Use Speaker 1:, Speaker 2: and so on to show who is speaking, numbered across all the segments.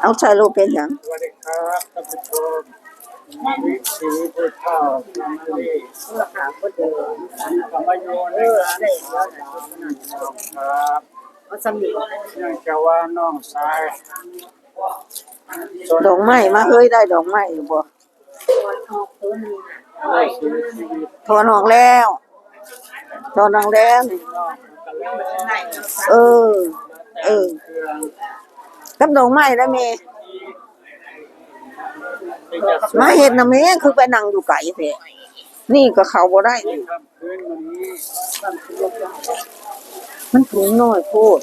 Speaker 1: เอาใส่ลูกเป็นหยัง
Speaker 2: สวัสดีครับท่านผู้ชมวิถีพุทธเจ้านาลีธรรมโยนึกได้ครับ
Speaker 3: เอาสำลี
Speaker 2: เนื่องจากว่าน้องชาย
Speaker 1: ดอกไม้มาเฮ้ยได้ดอกไม้อยู่บ่
Speaker 2: ได้ชีวิตชีวิต
Speaker 1: ถอนออกแล้วถอนออกแล้วนี่เออ เออ
Speaker 2: เครื่อง
Speaker 1: กับดอกไม้แล้วแม่
Speaker 2: ที่จะส
Speaker 1: มาเฮ็ดน่ะแม่คือไปนั่งอยู่ไกลแท้นี่ก็เข้าบ่ได้
Speaker 2: วยครับพื้นวันนี้ท่านผู้ชม
Speaker 1: มันถุงน้อยโพด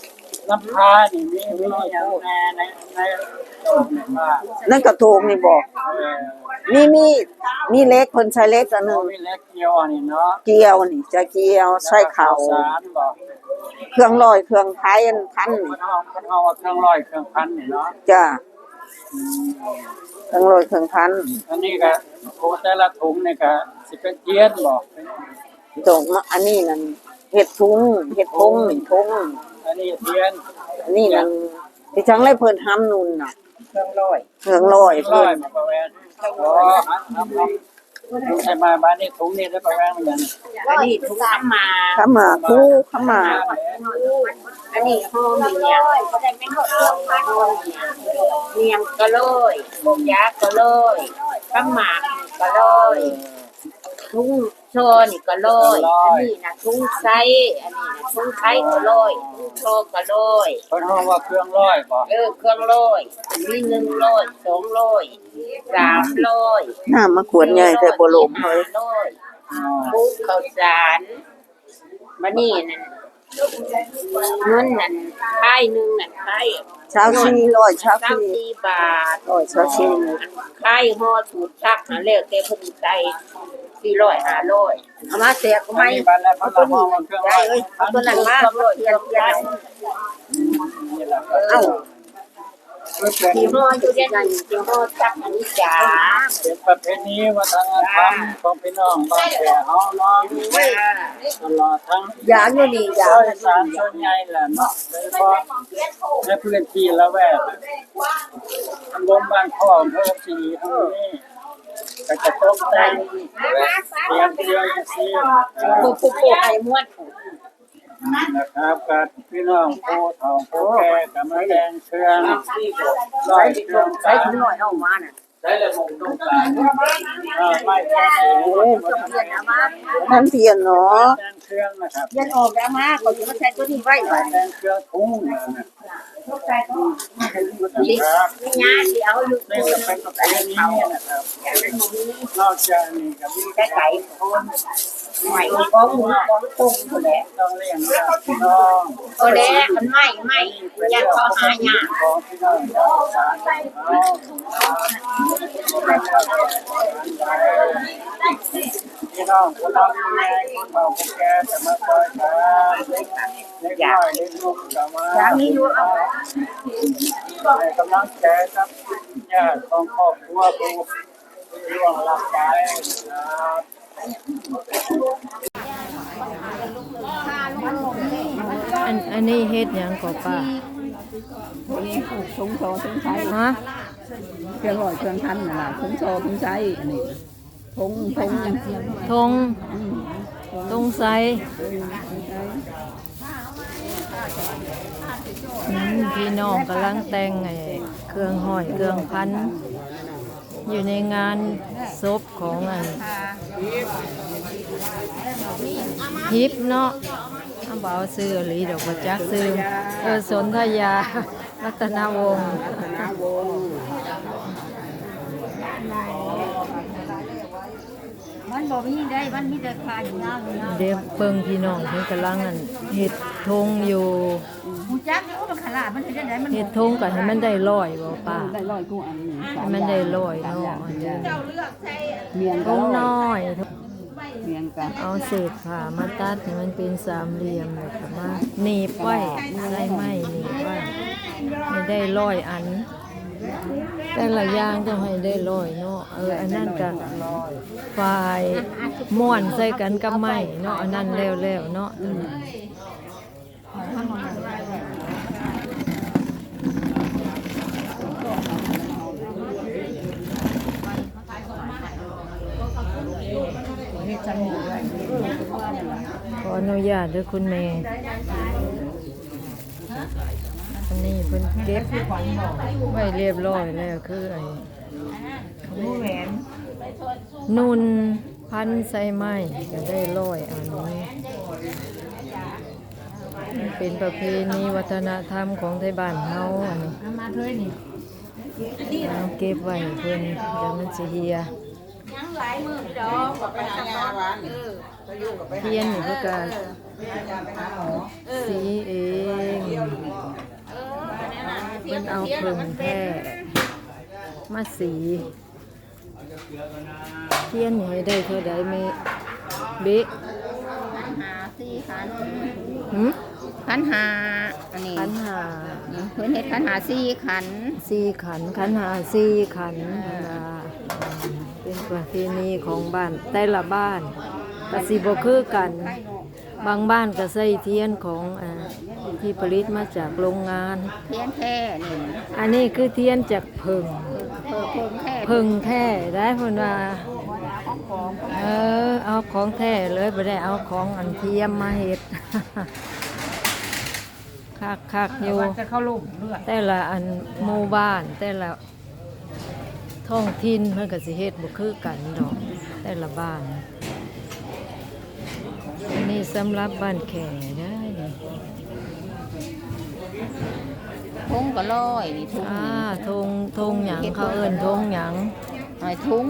Speaker 2: น้ำพานี่มีมีอย่างแน่ในในตรงนี้ว่า
Speaker 1: นั่นกระโทงนี่บ่
Speaker 2: เออ
Speaker 1: มีมีมีเล็กเพิ่นใช้เล็กอันหนึง
Speaker 2: มีเล็กเกียวอันนี้เนาะ
Speaker 1: เกียวนี่จะเกียวใส่ข้าว
Speaker 2: สารบอก
Speaker 1: เครื่องลอยเครื่องไทยอันพัน
Speaker 2: ค
Speaker 1: นี่
Speaker 2: นเอาคนเอาเครื่องร้อยเครื่องพันนี่เนาะ
Speaker 1: จ้า
Speaker 2: อืม
Speaker 1: เครื่องลอยเครื่องพัน
Speaker 2: อันนี้ก็โคแต่ละถุงนี่ก็สิเป็นเทียนบอกเป็น
Speaker 1: ดอกมะอันนี้นั่นเห็ดทุงเห็ดทงนี่ทง
Speaker 2: อันนี้เทียน
Speaker 1: อันนี้นั่นที่จังไรเพิ่นห้ำนุนน่ะ
Speaker 2: เครื่องร้อย
Speaker 1: เครื่องลอย
Speaker 2: ร้
Speaker 1: เพิ่
Speaker 2: อย
Speaker 1: น
Speaker 2: มาประแวนอ๋อครับครับครับถุง ใส่มาบ้านนี้ถุงนี้ได้ประแวนเหมือนกัน
Speaker 3: อันนี้ถุงน้ำมา
Speaker 1: ขาวหมาคู่ขาวหมา
Speaker 3: อันนี้ห่อเมียงเมียงก็เลยบกยาก็เลยข้าวหมากก็เลยทุ่ง โชนี่ก็เลยอันนี้นะทุ่งไซอันนี้นะทุ่งไข่ก็เลยทุ่งโชก็เลย
Speaker 2: เพิ่นห้องว่าเครื่องร้อยบอก
Speaker 3: เออเครื่องโรยมีหนึ่งโรยสองโรยสามโรย
Speaker 1: น้ำมาขวดใหญ่แต่บ่ลมเฮ้ย
Speaker 3: โรยปุ๊บข้าวสารมานี่นั่นเงินนั่นไข่หนึ่งนั่นไข่
Speaker 1: เช้าชีร้อยเช้า
Speaker 3: เก้า
Speaker 1: ชี
Speaker 3: สี่บาท
Speaker 1: ร้อยเช้าชี
Speaker 3: ไข่ห่อถูกซักหาเลี้ยแกเพิ่นใจ สี่ร้อยห้าร้อยเอามาเสียก็
Speaker 2: อัน
Speaker 3: ไม่
Speaker 2: นี้บ้านแล้วเพิ่นห้องว่าเครื่องร้
Speaker 3: ได้
Speaker 2: อย
Speaker 3: เอ้ยเอาตัวนั้นมาเทียนเทียน
Speaker 2: นี่แหละ
Speaker 3: เอ้า
Speaker 2: เป็น
Speaker 3: ที่ห่ออยู่เดี๋ยวนั้นที่ห่อซักอันนี้จ้า
Speaker 2: เป็นประเพณีวัฒนธรรมของพี่น้องบ้านแก่เฮาเนาะตลอดทั้ง
Speaker 3: ยาอยู่นี่ยา
Speaker 2: โดยสารส่วนใหญ่แหละเนาะโดยเฉพาะในพื้นที่ละแวกตำบลบ้านข้ออำเภอสีทั้งนี้ ก็จะตกแต่งเตรียมเตรียมซี
Speaker 3: ปุ๊บปุ๊บปุ๊บไอ้ม้วน
Speaker 2: นะครับกับพี่น้องผู้ทองผู้แก่กับแมาแดงเชื่องร้อยเชือง
Speaker 3: ใส่ถุงหน่อยเอามาเนี่ยะ
Speaker 2: เออไม่แค่ไหน
Speaker 1: นั่นเทียนเนาะ
Speaker 2: แดงเครื่องนะครับ
Speaker 3: ยันออกแล้วมาเขาจะมาใส่ตัวนี้ไว้ก่อน
Speaker 2: แดงเครื่องทุ่งนะ
Speaker 3: นี่
Speaker 2: ครับ
Speaker 3: ยาที่เอาอยู่
Speaker 2: นี่ก็เป็นประเพณีนะครับนอกจากนี้ก็มี
Speaker 3: ไก่ไก่คน ใหม่ของหมูของตุ้งแหละ
Speaker 2: ต้องเลี้ยงน้อง
Speaker 3: ก็แล้วมันไม่ไม่ยันเขาหายา
Speaker 2: พี่น้องสารพี่น้องคนเราแก่คนเราแก่จะมาคอยกันเล็กน้อยเล็กลูกจะมา
Speaker 3: อย่างนี้อยู่เอา
Speaker 2: ให้กำลังใจครับญาติของครอบครัวผู้ที่ร่วงรับไปครับ
Speaker 4: อันอันนี้เฮ็ดหยังก่อป้า
Speaker 5: ถุงโซถุงใช้
Speaker 4: ฮะ
Speaker 5: เครื่องลอยเครื่องทันน่ะล่ะถุงโซถุงใช้อันนี้ถุงถุง
Speaker 4: ทงตรงไซอืมพี่น้องกำลังแต่งไอ้เครื่องห้อยเครื่องพัน อยู่ในงานศพของอันฮิปเนาะเอาเบาซื้อหรือดอกประจักซื้อเออสนธยา รัตนวงศ์
Speaker 6: มันบอกมีได้ มันมีแต่คาอยู่น้ำอยู่น้
Speaker 4: เด็กเบิ่งพี่น้องเพิ่นกำลังอันเฮ็ดธงอยู่ำ
Speaker 6: หูจักนี่มันขลาดมันจะได้มัน
Speaker 4: เฮ็ดธงก็ให้มันได้ร้อยบ่ป้า
Speaker 5: ได้ร้อยกูอันนี้
Speaker 4: ให้มันได้ร้อยเนาะอันนี้
Speaker 5: เมียง
Speaker 4: ธ
Speaker 5: ก็
Speaker 4: ง
Speaker 5: ร้
Speaker 4: น้
Speaker 5: อย
Speaker 4: อย
Speaker 5: เมียงก็
Speaker 4: เอาเศษผ้ามาตัดให้มันเป็นสามเหลี่ยมแล้วก็มาหนีบไว้ได้ไหมหนีบไว้ให้ได้ร้อยอัน แต่ละอย่างจะให้ได้ลอยเนาะเอออันนั้นก็ฝ่ายม่วนใส่กันกับไม่เนาะอันนั้นแล้วแล้วเนาะขออ
Speaker 5: นุ
Speaker 4: ญาตด้วยคุณแม่ อันนี้เพิ่นเก็บไว้เรียบร้อยแล้วคือไอ้นุ่นพันใส่ไม้ก็ได้ร้อยอันนี้เป็นประเพณีวัฒนธรรมของไทยบ้านเฮาอันนี้
Speaker 6: มาเถอะนี่
Speaker 4: เอาเก็บไว้เพิ่นเดี๋ยวมันสิเหีย
Speaker 3: ยังหลายมือดอกไปทำงานเออ
Speaker 4: เทียนนี่เพิ่นก็สีเอง
Speaker 3: เออนั่นน่ะเทีย
Speaker 4: เพิ่
Speaker 3: ม
Speaker 4: นเอา
Speaker 3: เทียม
Speaker 4: เพิ่ง
Speaker 3: มันเป็น
Speaker 4: แท้มาสีเทียนนี่ให้ได้เท่าใดแม่เบะ
Speaker 3: หาสี่ขัน
Speaker 4: หึ
Speaker 3: ขันหาอันนี้
Speaker 4: ขันหา
Speaker 3: เพิ่นเฮ็ดขันหาสี่ขัน
Speaker 4: สี่ขันขันหาสี่ขันธรรมดาเป็นประเพณีของบ้านแต่ละบ้านก็สิบ่คือกัน บางบ้านก็ใส่เทียนของอาที่ผลิตมาจากโรงงาน
Speaker 3: เทียนแท้นี่
Speaker 4: อันนี้คือเทียนจากผึ่ง
Speaker 3: เพิ่มเพิ่มแท้
Speaker 4: ผึ่งแท้ได้เพิ่นว่าเออเอาของแท้เลยบ่ได้เอาของอันเทียมมาเฮ็ด คักคักๆอยู่
Speaker 6: จะเข้าลูกเลือด
Speaker 4: แต่ละอันหมู่บ้านแต่ละท้องถิ่นเพิ่นก็สิเฮ็ดบ่คือกันดอกแต่ละบ้าน อันนี้สำหรับบ้านแขได้นี่
Speaker 3: ทุ่งก็ร้อยนี่ทุ่ง
Speaker 4: อ่าทงทงหยังเขาเอิ้นทงหยัง
Speaker 3: หน่อยทุ่ง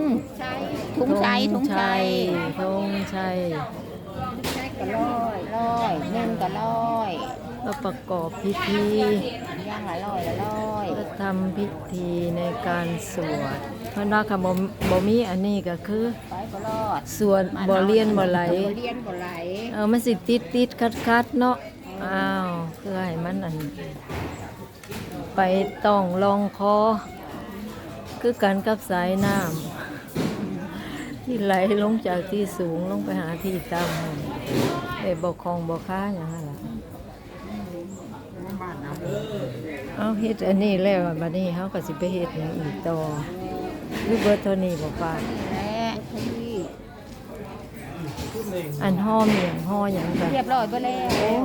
Speaker 3: ทุ่งใจทุ่งใจ
Speaker 4: ทงชัย
Speaker 3: ก็ร้อยร้อยเงินก็ร้อย
Speaker 4: ก็ประกอบพิธี
Speaker 3: ย่างหลายร้อยละร้อย
Speaker 4: ก็ทำพิธีในการสวดเพราะว่าคำบ่บ่มีอันนี้ก็คือ
Speaker 3: ไปก็รอด
Speaker 4: สวดบ่เลียนบ่ไหล
Speaker 3: บ่เลียนบ่ไหล
Speaker 4: เออมันสิติดติดคัดคัดๆเนาะ อ้าวเพื่อให้มันอัน ไปต้องลองคอ คือกันกับสายน้ำที่ไหลลงจากที่สูงลงไปหาที่ต่ำไอ้บกคองบกค้าอย่างนั้นล่ะ เอาเฮ็ดอันนี้แล้วบัดนี้เฮาก็สิไปเฮ็ดหยังอีกต่อหรือเบิดเท่านี้บ่ป้า
Speaker 3: และที่
Speaker 4: อันห่อเมียงห่อหยังกัน
Speaker 3: เรียบร้อยไปแล้ว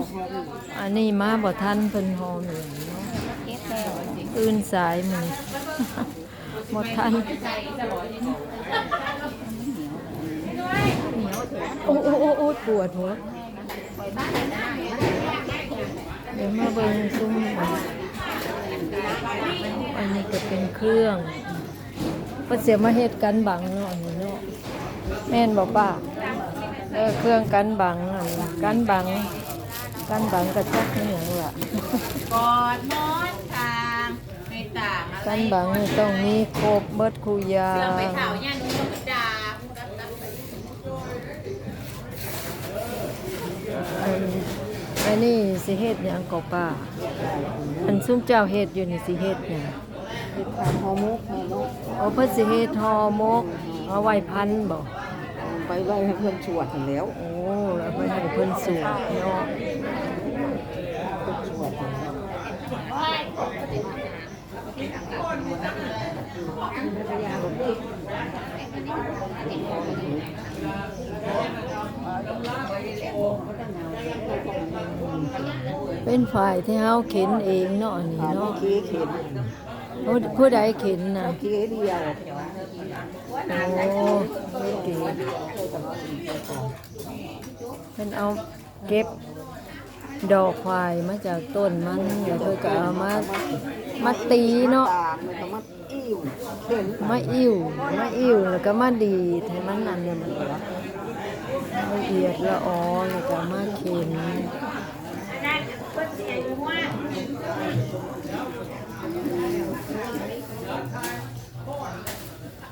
Speaker 4: อันนี้มาบ่ทันเพิ่นห่อเมียงเนาะ
Speaker 3: เก็บแล้ว
Speaker 4: อื่นสายมือหมดทันโอ้โอ้โอ้โอ้ปวดหัวเดี๋ยวมาเบิ่งซุ้ม อันนี้ก็เป็นเครื่องเพิ่นเสียมาเฮ็ดกันบังเนาะอันนี้เนาะแม่นบ่ป้าเออเครื่องกันบังอันนี้กันบังกันบังกระจักนี่หยังล่ะ
Speaker 3: กอดมอนทางไปต่าง
Speaker 4: กันบังนี่ต้องมีครบเบิดคูยา
Speaker 3: ไปเผาย่านนู้นก็ด่า
Speaker 4: อัน อันนี้สิเฮ็ดหยังก็ป้าอันซุมเจ้าเฮ็ดอยู่นี่สิเฮ็ดหยัง
Speaker 5: หอมกหอมก
Speaker 4: โอ้เพิ่นสิเฮ็ดห่อหมกเอาไว้พันบ่
Speaker 5: ไปไว้ให้เพื่อนชวดนั่นแล้ว
Speaker 4: โอ้แล้วไปให้เพิ่นสวดเนาะ
Speaker 5: ชวดนั่นแล้ว
Speaker 4: เป็นฝ่ายที่เฮาเข็นเองเนาะอันนี้
Speaker 5: ถาม
Speaker 4: เนาะ
Speaker 5: เมื่อกี้เข็น
Speaker 4: ผู้ผู้ใดเข็นน่ะ
Speaker 5: เมื่อกี้เดียว
Speaker 4: โอ้ไม่เก๋เพิ่นเอาเก็บดอกควายมาจากต้นมันแล้วเพิ่นก็เอามามาตีเนาะ
Speaker 5: ตามเลยก็มัดอิ่วเข็น
Speaker 4: มาอิ่วมาอิ่วแล้วก็มาดีดให้มันอันเนี่ยมัน ละเอียดละออแล้วก็มาเข็น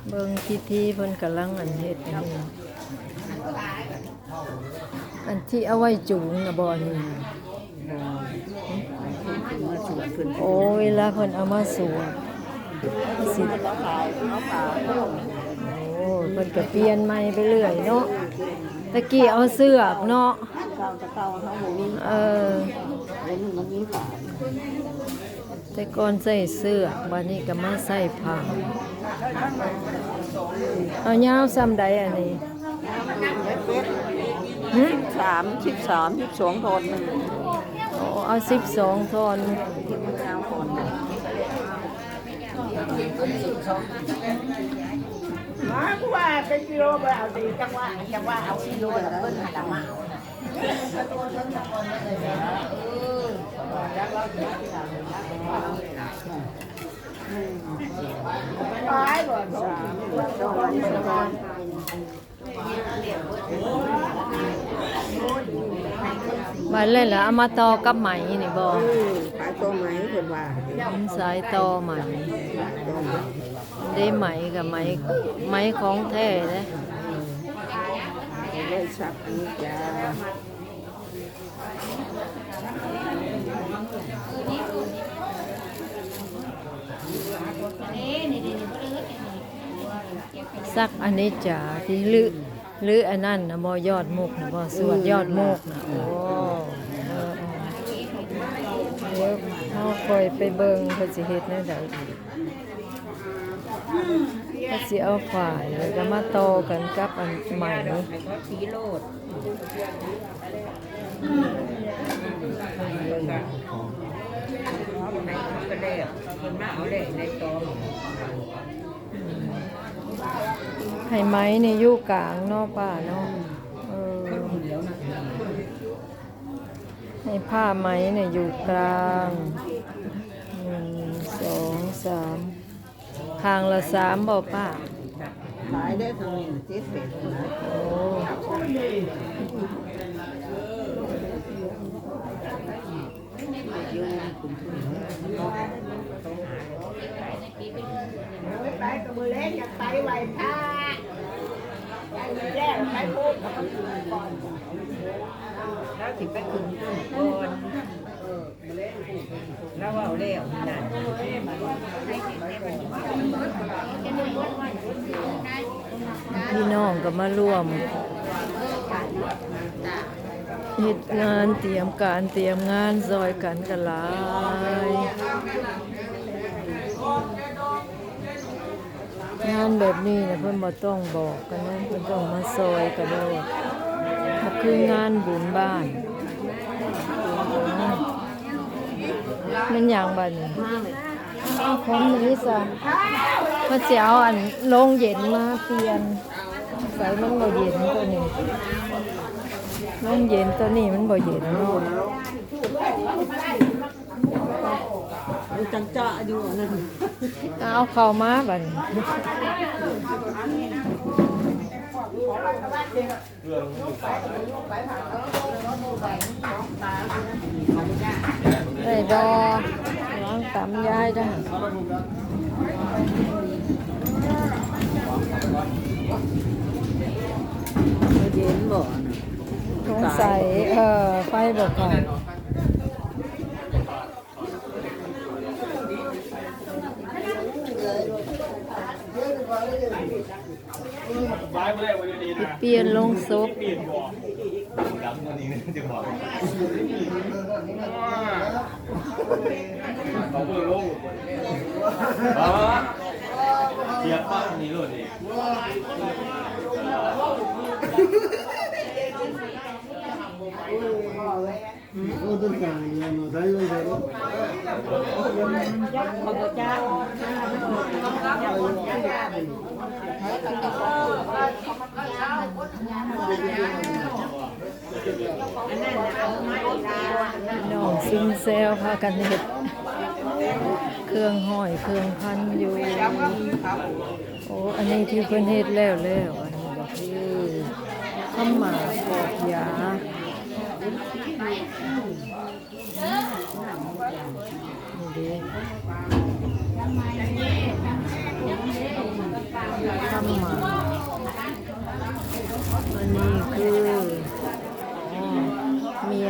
Speaker 4: เบิ่งพิธีเพิ่นกำลังอันเฮ็ดอันนี้อันที่เอาไว้จูงนะบ่นี่
Speaker 5: มาชวดเพื่อน
Speaker 4: โอ้เวลาเพิ่นเอามาสวดสิ
Speaker 5: เขาขายเขาขาย
Speaker 4: โอ้เพิ่นก็เปลี่ยนใหม่ไปเรื่อยเนาะ ตะกี้เอาเสื้อกเนาะ
Speaker 5: เก่าจะเก่าเขาหมูนี่
Speaker 4: เออ
Speaker 5: เดี๋ยวนี้มันมีขาย
Speaker 4: แต่ก่อนใส่เสื้อกบัดนี้ก็มาใส่ผ้าเอายาวซ้ำใดอันนี้
Speaker 5: เหึ
Speaker 1: สามสิบสามสิบสองทอนหนึ่ง
Speaker 4: โอ้เอาสิบสองทอน
Speaker 1: เก้าทอน หนึ่ง
Speaker 3: มากูว่าเป็นกิโลไปเอาดีจังว่าจังว่าเอากิโลแล้วเพิ่นหาละมา
Speaker 4: บัดเลยล่ะเอามาต่อกับไหมนี่บ่
Speaker 1: ขายตัวไหมเพิ่นว่า
Speaker 4: สายต่อไหมได้ไหมกับไหมไหมของแท้เด้
Speaker 1: เลยสักนี้จ้า
Speaker 4: สักอันนี้จ๋าที่ลือลืออันนั้นนะบ่ยอดมุกนะบ่สวดยอดมุกนะโอ้เออเออเดี๋ยวเฮาค่อยไปเบิ่งเพิ่นสิเฮ็ดแนวใดอี ก็สิเอาฝ่ายแล้วก็มาโตกันกับอันใหม่
Speaker 3: สีโลด
Speaker 4: ให้ไมนี่อยู่กลางนาะป้าเนาะเออให้ผ้าไหมเนี่ยอยู่กลางหนึ่งสองสาม ทางละสามบ่ป้า
Speaker 1: ขายได้ทางนี้เจ็ดเป็ดนะ
Speaker 4: โอ้พี่น้องก็ พี่น้องก็มาร่วมเหตุงานเตรียมการเตรียมงานซอยกันกันหลายงานแบบนี้นะเพิ่นบ่ต้องบอกกันนะเพิ่นต้องมาซอยกันโลดมันคืองานบุญบ้านมันอย่างบัดนี้ เอาของนี้ซะมาเสิเอาอันโรงเย็นมาเปลี่ยนใส่มันบ่เย็นตัวนี้โรงเย็นตัวนี้มันบ่เย็นเนาะ
Speaker 1: จังจ้าอยู่นั่น
Speaker 4: เอาเข้ามาบัดนี้ได้ดอ ตำยายจ้ะ
Speaker 1: เย็นบ่นะ
Speaker 4: สงสัยเออไฟบอกก่อน
Speaker 2: บายบ่ได้ วันนี้นะ
Speaker 4: เปลี่ยนลงศพ
Speaker 2: เปลี่ยนบ่
Speaker 7: เขาเพิ่งลงเทียบป้านี้เลยดิ
Speaker 4: น้องซิงเซลพากันเห็ด เครื่องห้อยเครื่องพันอยู่ โอ้ อันนี้ที่เพิ่นเฮ็ดแล้วแล้วอันนี้ก็คือข้าวหมาปอกยาข้ามากอันนี้คืออ๋อ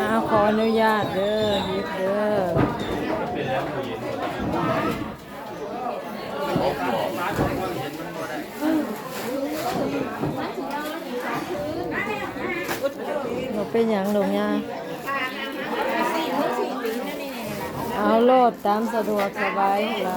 Speaker 7: อาข
Speaker 3: ออนุ
Speaker 4: ญาตเด้อยิบเด้อบ่เป็นหยังดอกยาเอาโลดตามสะดวกสบายล่ะ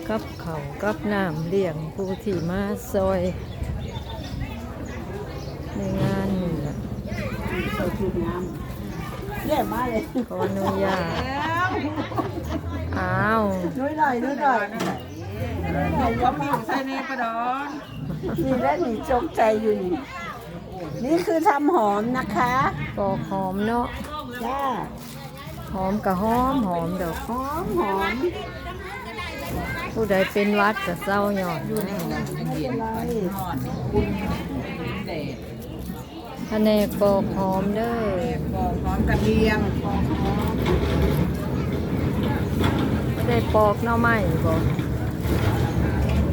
Speaker 6: กั
Speaker 4: บเขาวกับน้ำเลี้ยงผู้ที่มาซอยในงานนี่ล่ะ
Speaker 5: ใส่ชุดงามเรียกมาเลย
Speaker 4: ขออนุญาตอ้าว
Speaker 5: น้อยหน่อยน้อยหน่อยก็มีใส่ในกระดอนนี่และนี่จกใจอยู่นี่นี่คือทำหอมนะคะ
Speaker 4: ปอกหอมเนาะ
Speaker 5: จ้า
Speaker 4: หอมกับหอมหอมดอก
Speaker 5: หอมหอม
Speaker 4: ผู้ใดเป็นวัดกับเศร้าหย่อน
Speaker 5: ไม่เน
Speaker 4: กปอกหอมเด้อ
Speaker 5: หอมกระเทียม
Speaker 4: ไม่ได้ปอกหน่อไม้บ่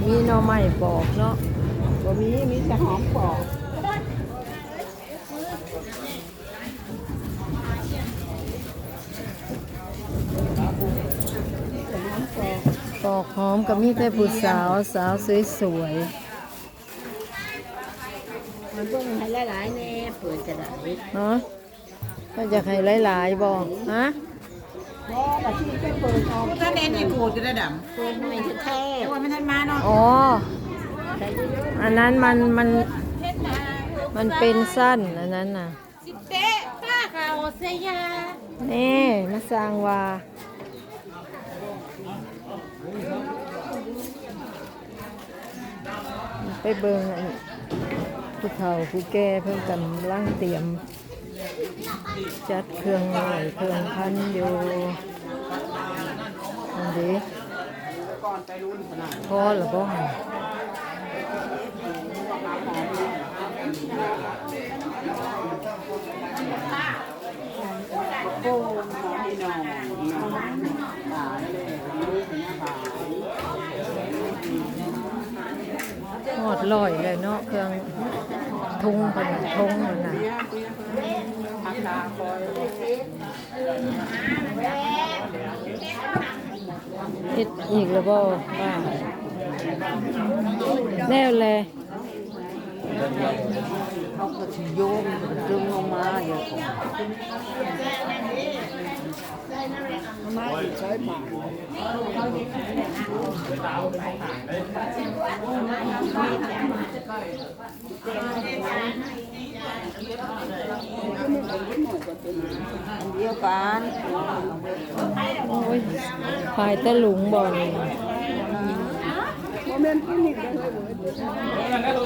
Speaker 4: มีหน่อไม้ปอกเนาะ
Speaker 5: บ่มีมีแต่หอมปอก
Speaker 4: อกหอมก็มีแต่ผู้สาวสาวสวย
Speaker 3: มันเบิ่งให้หลายๆแน่เปิดจะได้
Speaker 4: ๆเนาะก็อยากให้หลายๆบ่ฮะ
Speaker 5: แม่กะทิไปเปิดออก
Speaker 6: ถ้าเน้นนี่กูจะได้ด
Speaker 3: เปิดหน่อยแท้ำ
Speaker 6: แต่ว่าไม่ทันมาเนาะ
Speaker 4: อ๋ออันนั้นมันมันมันเป็นสั้นอันนั้นน่ะ
Speaker 6: สิเตะป้าเขาเสีย
Speaker 4: นี่มาสร้างว่า ไปเบิ่งอันผู้เฒ่าผู้แก่เพิ่นกำลังเตรียม จัดเครื่องไหวเครื่องพันอยู่อันนี้พอหรือบ่หั่น
Speaker 5: โป้งหอมให้หน่อยหาเลยลูกหน้าผา
Speaker 4: ห อดลอยเลยเนาะเครื่องทุงขนาดทุงมันนะ
Speaker 5: อย
Speaker 4: เฮ็ดอีกแล้วบ่ป้าแล้วแล
Speaker 5: เขาก็สิโยงดึงลงมาอย่างของ มาใช้หมาเดียวกัน
Speaker 4: โอ้ยฝ่ายตะหลุงบ่นี่
Speaker 5: โมเมนต์ที่นี่ได้เล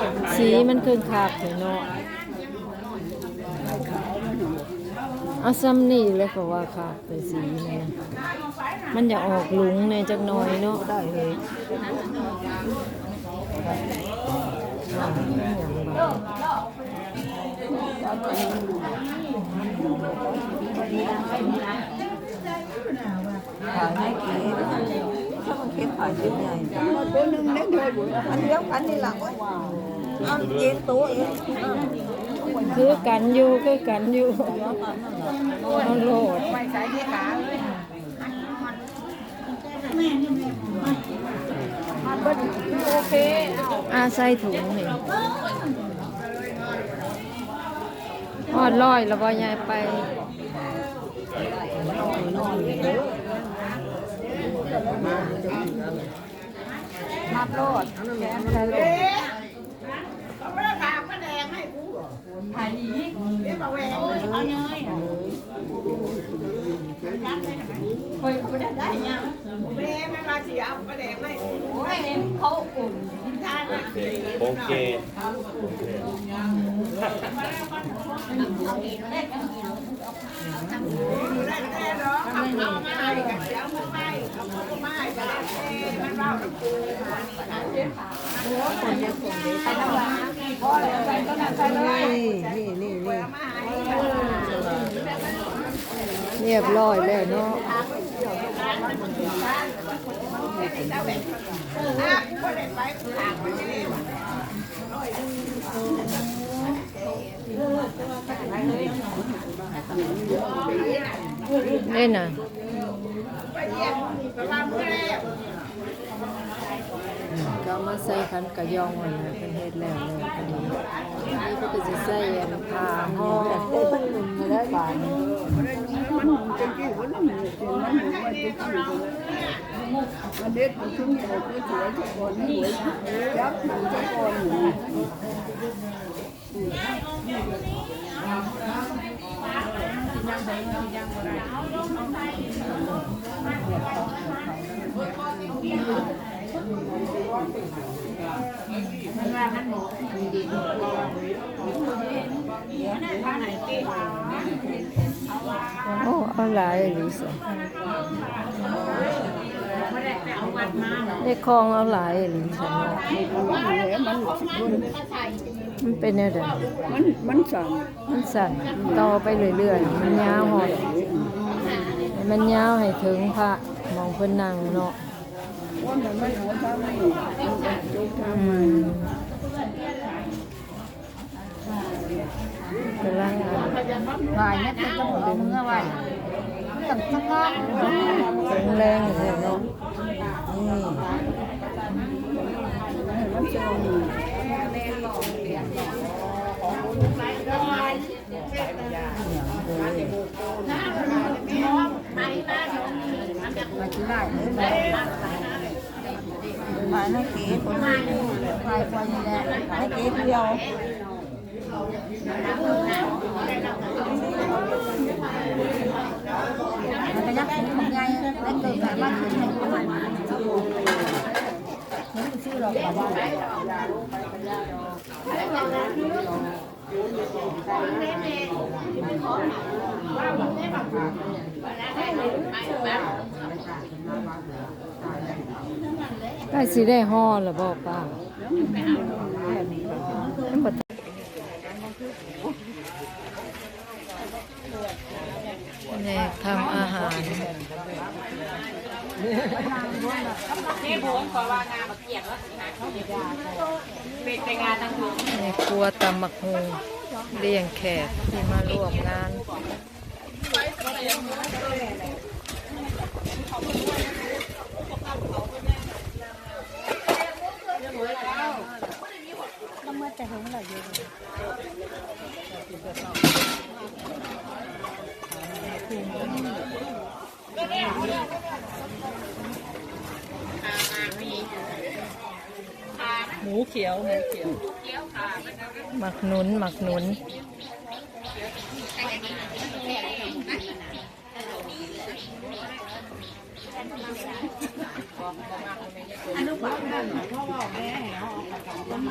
Speaker 5: ย
Speaker 4: สีมันคือขาดเลยเนาะ เอาซ้ำนี่เลยก็ว่าขาดไปสีนี่นะมันจะออกหลุงในจักหน่อยเนาะได้เลย
Speaker 5: ขายไม่กี่ถ้ามันเก็บขายชิ้นใหญ่ตัวหนึ่งได้เลยอันเดียวกันนี่หลังว่าเอาเองตัวเอง
Speaker 4: คือกันอยู่คือกันอยู่เอาโลด
Speaker 6: ไปใส่ที่ขา
Speaker 4: โอเคอาใส่ถุงนี่ฮอดร้อยแล้วบ่ยายไป
Speaker 5: นับโลดแกน quen hay gì hết bà quen ôi
Speaker 7: ông ơi. Quỳ của đất đấy nha Mấy em em là có đẹp không bỏ
Speaker 5: นี่นี่นี่
Speaker 4: เรียบร้อยแล้วเนาะเล่นน่ะ ก็มาใส่ขันกระยองไว้นะเป็นเฮ็ดแล้วเลยพอดีนี่ก็จะใส่อันผ้าห่อ
Speaker 5: มันได้บาทมันหมุนจนกี่วันมันหมุนจนมันหมุนมันจะกี่วันมันเด็ดมันชุ่มอยู่คือสวยทุกคนสวยยับหนุนทุกคน
Speaker 4: โอ้เอาหลายลิสในคลองเอาหลายลิสเนาะ
Speaker 5: มันมัน
Speaker 4: มันเป็นแนวใด
Speaker 5: มันมันสั่ง
Speaker 4: มันสั่นต่อไปเรื่อยๆ มันยาวหอดให้มันยาวให้ถึงพระมองเพิ่นนั่งเนาะ
Speaker 5: ว่ามันไม่หัวทำนี่จุกท
Speaker 4: อืมกำลังอ่านำ
Speaker 5: วายเนี่ยเป็นต้องเอามือไว้ตั้งตั้งละ
Speaker 4: แข็งแรงอยู่แล้วเนาะ
Speaker 5: นี่มันจะมีมาที่ได้เลยมาให้เก๋คนนี้ใครคนนี้แหละให้เก๋เดียวมันจะยักษ์ทำไงได้เกิดแบบว่าขึ้นในประมาณนั้นมันชื่อเราแบบว่า
Speaker 4: ใกล้สิได้ห่อแล้วบ่ป้ายังบ่ทันแนี่ ทำอาหาร
Speaker 3: นี่บุ้งขอว่างานมาเกียดแล้วงานเป็นไปงานทางบุ้ง
Speaker 4: ในครัวตำมักฮูเลี้ยงแขกที่มาร่วมงานเมื่อแต่
Speaker 6: ห
Speaker 4: งเหล่าเยอะ ห
Speaker 6: มูเขียวหมูเขียว
Speaker 4: หมักหนุนหมักหนุน
Speaker 5: อันนู้นบ้านเพราะว่าแม่
Speaker 6: เหรอทำไม